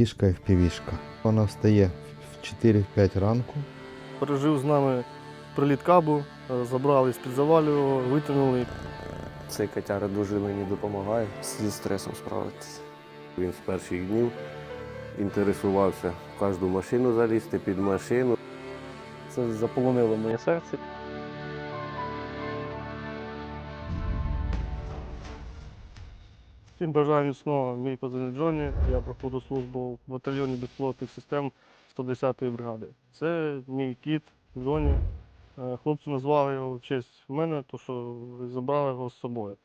кішка FPV-шка. Вона встає в 4-5 ранку. Пережив з нами приліт кабу, е, забрали з-під завалю, витягнули. Цей котяра дуже мені допомагає зі стресом справитися. Він з перших днів інтересувався в кожну машину залізти під машину. Це заполонило моє серце. Всім бажаю міцного, мій позивний Джонні. Я проходжу службу в батальйоні безпілотних систем 110-ї бригади. Це мій кіт Джонні. Е, Хлопці назвали його в честь мене, то що забрали його з собою.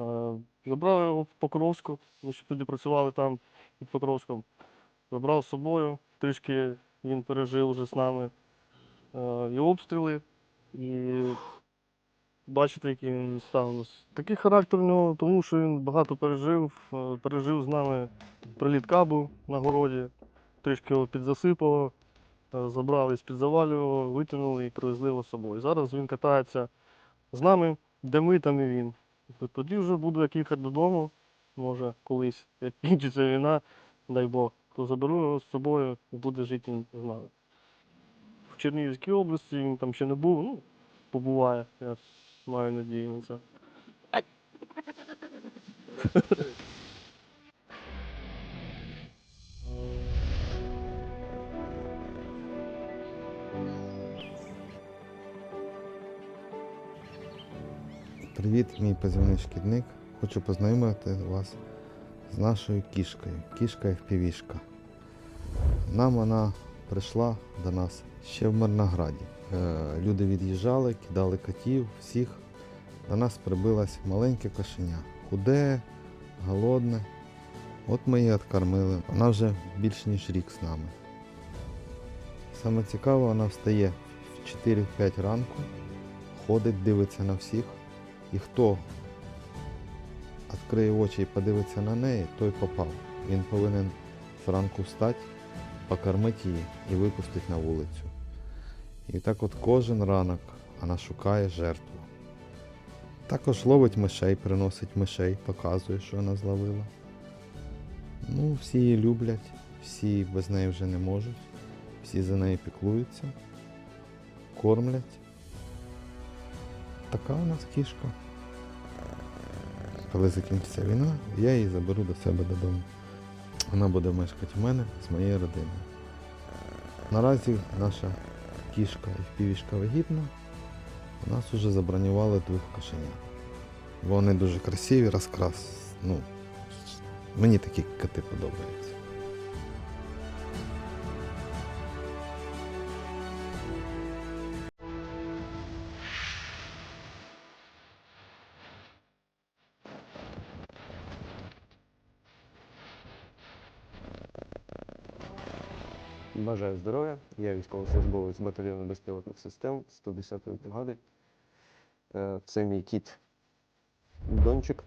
Е, Забрали його в Покровську, ми ще тоді працювали там під Покровськом. Забрав з собою, трішки він пережив вже з нами е, і обстріли, і бачите, який він став. Такий характер у нього, тому що він багато пережив, е, пережив з нами приліт кабу на городі, трішки його підзасипало, е, забрали з-під завалю, витягнули і привезли його з собою. Зараз він катається з нами, де ми, там і він. Тоді вже буду як їхати додому, може колись, як кінчиться війна, дай Бог, то заберу його з собою і буде жити з нами. В Чернігівській області він там ще не був, ну, побуває, маю надію на це. Привіт, мій позивний шкідник. Хочу познайомити вас з нашою кішкою. Кішка FPV-шка. Нам вона прийшла до нас ще в Мирнограді. Е, Люди від'їжджали, кидали котів, всіх. До нас прибилось маленьке кошеня. Худе, голодне. От ми її відкормили. Вона вже більш ніж рік з нами. Саме цікаве, вона встає в 4-5 ранку, ходить, дивиться на всіх. І хто відкриє очі і подивиться на неї, той попав. Він повинен зранку встати, покормити її і випустити на вулицю. І так от кожен ранок вона шукає жертву. Також ловить мишей, приносить мишей, показує, що вона зловила. Ну, всі її люблять, всі без неї вже не можуть, всі за нею піклуються, кормлять. Така у нас кішка. Коли закінчиться війна, я її заберу до себе додому. Вона буде мешкати у мене з моєю родиною. Наразі наша кішка і півішка вагітна. У нас вже забронювали двох кошенят. Вони дуже красиві, розкрас. Ну, мені такі коти подобаються. Бажаю здоров'я. Я військовослужбовець батальйону безпілотних систем 110-ї бригади. Е, Це мій кіт Дончик.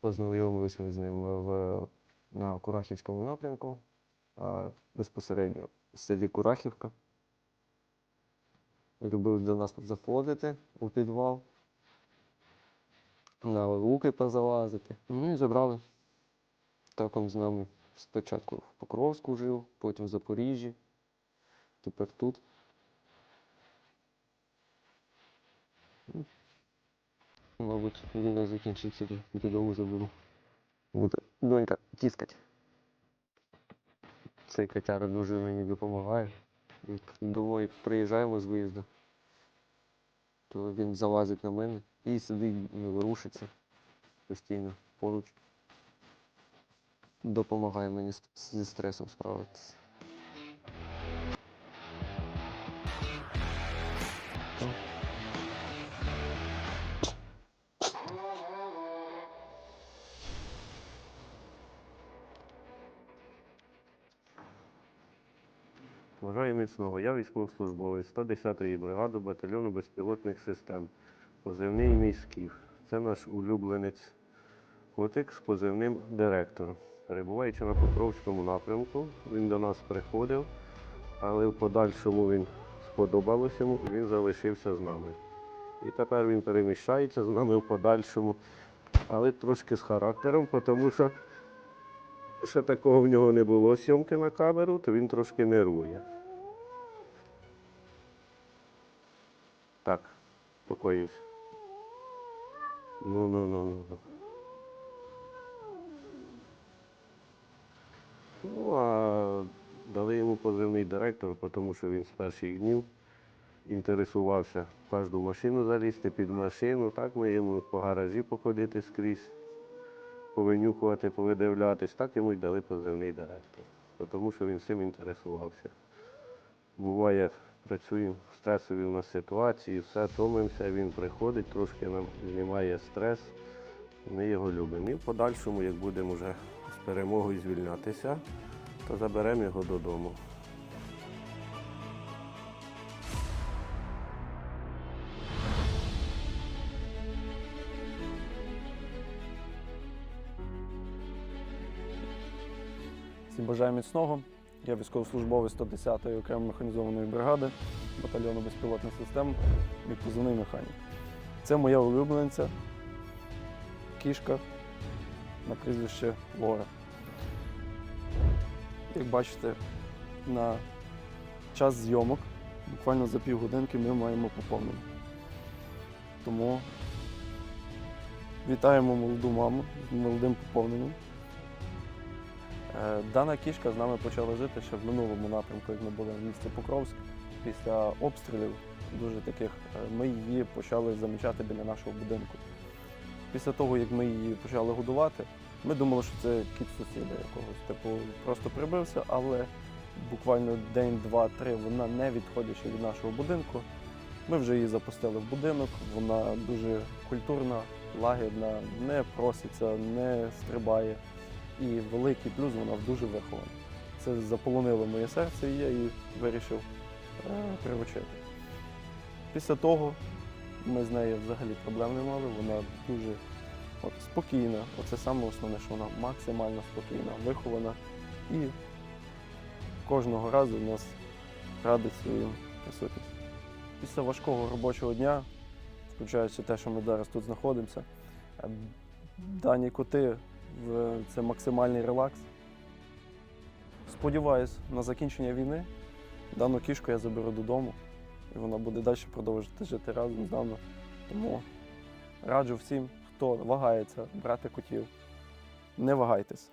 Познайомилися ми з ним в, на Курахівському напрямку, а безпосередньо в селі Курахівка. Любив до нас заходити у підвал, на луки позалазити. Ну і забрали. Так він з нами спочатку в Покровську жив, потім в Запоріжжі, тепер тут. Ну, Мабуть, війна закінчиться, додому заберу. Буде донька тіскать. Цей котяра дуже мені допомагає. Як Домой приїжджаємо з виїзду, то він залазить на мене і сидить, не постійно поруч допомагає мені зі стресом справитися. Бажаю міцного. Я військовослужбовець 110-ї бригади батальйону безпілотних систем. Позивний мій скіф. Це наш улюбленець котик з позивним директор. Перебуваючи на Покровському напрямку, він до нас приходив, але в подальшому він сподобалося йому, він залишився з нами. І тепер він переміщається з нами в подальшому, але трошки з характером, тому що Ще такого в нього не було сьомки на камеру, то він трошки нервує. Так, спокоюсь. Ну, ну, ну, ну. ну. Ну, а йому позивний директор, тому що він з перших днів інтересувався кожну машину залізти під машину. Так ми йому по гаражі походити скрізь, повинюхувати, повидивлятись. Так йому й дали позивний директор, тому що він цим інтересувався. Буває, працюємо в стресовій у нас ситуації, все томимося, він приходить, трошки нам знімає стрес. Ми його любимо. І в подальшому, як будемо вже з перемогою звільнятися, то заберемо його додому. Всім бажаю міцного. Я військовослужбовець 110-ї окремої механізованої бригади батальйону безпілотних систем, мій позивний механік. Це моя улюбленця, кішка на прізвище Лора. Як бачите, на час зйомок, буквально за півгодинки, ми маємо поповнення. Тому вітаємо молоду маму з молодим поповненням. Е, Дана кішка з нами почала жити ще в минулому напрямку, як ми були в місті Покровськ. Після обстрілів дуже таких е, ми її почали замічати біля нашого будинку. Після того, як ми її почали годувати, ми думали, що це кіт сусіда якогось. Типу, просто прибився, але буквально день, два, три вона не відходячи від нашого будинку. Ми вже її запустили в будинок, вона дуже культурна, лагідна, не проситься, не стрибає. І великий плюс вона дуже вихована. Це заполонило моє серце, і я її вирішив е, приручити. Після того ми з нею взагалі проблем не мали. Вона дуже от, спокійна. Оце саме основне, що вона максимально спокійна, вихована і кожного разу нас радить своїм присутністю. Після важкого робочого дня, включаючи те, що ми зараз тут знаходимося, е, дані коти в- це максимальний релакс. Сподіваюсь, на закінчення війни дану кішку я заберу додому, і вона буде далі продовжувати жити разом з нами. Тому раджу всім, хто вагається брати котів, не вагайтесь.